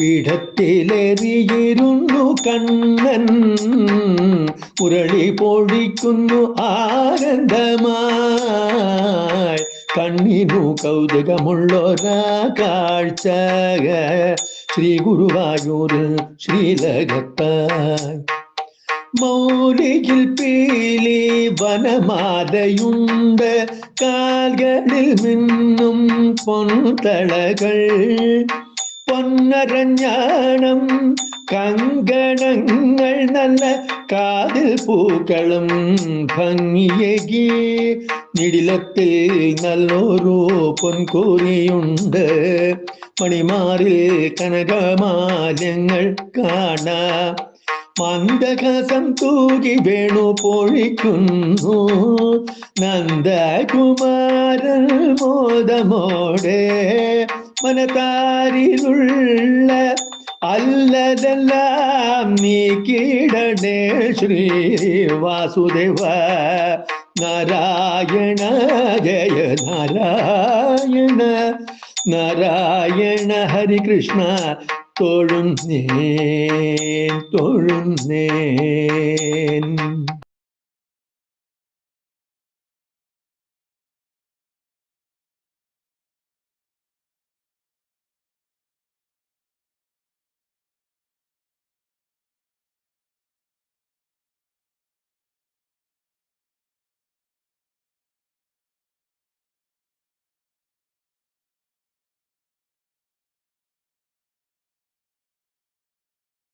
പീഠത്തിലേറിയിരുന്നു കണ്ണൻ. മുരളി പൊഴിക്കുന്നു ആനന്ദമായി. കണ്ണിനു കൗതുകമുള്ളൊരാ കാഴ്ച ശ്രീ ഗുരുവായൂർ ശ്രീലകത്തായി. മൗലിയിൽ പീലി വനമാതയുണ്ട്. കാൽകളിൽ നിന്നും പൊൻതളകൾ. പൊന്നരഞ്ഞാണം കങ്കണങ്ങൾ നല്ല കാതിൽ പൂക്കളും ഭംഗിയകി. നിടിലത്തിൽ നല്ലൊരു പൊൻകൂരിയുണ്ട് മണിമാറിൽ കനകമാലങ്ങൾ കാണാം. മന്ദകസം തൂകി വേണു പൊഴിക്കുന്നു. നന്ദകുമാരൻ മോദമോടെ മനതാരിലുള്ള അല്ലതെല്ലാം നീ നീക്കിടണേ ശ്രീ വാസുദേവ നാരായണ ജയ നാരായണ. നാരായണ ഹരികൃഷ്ണ തൊഴുന്നേ തൊഴുന്നേൻ.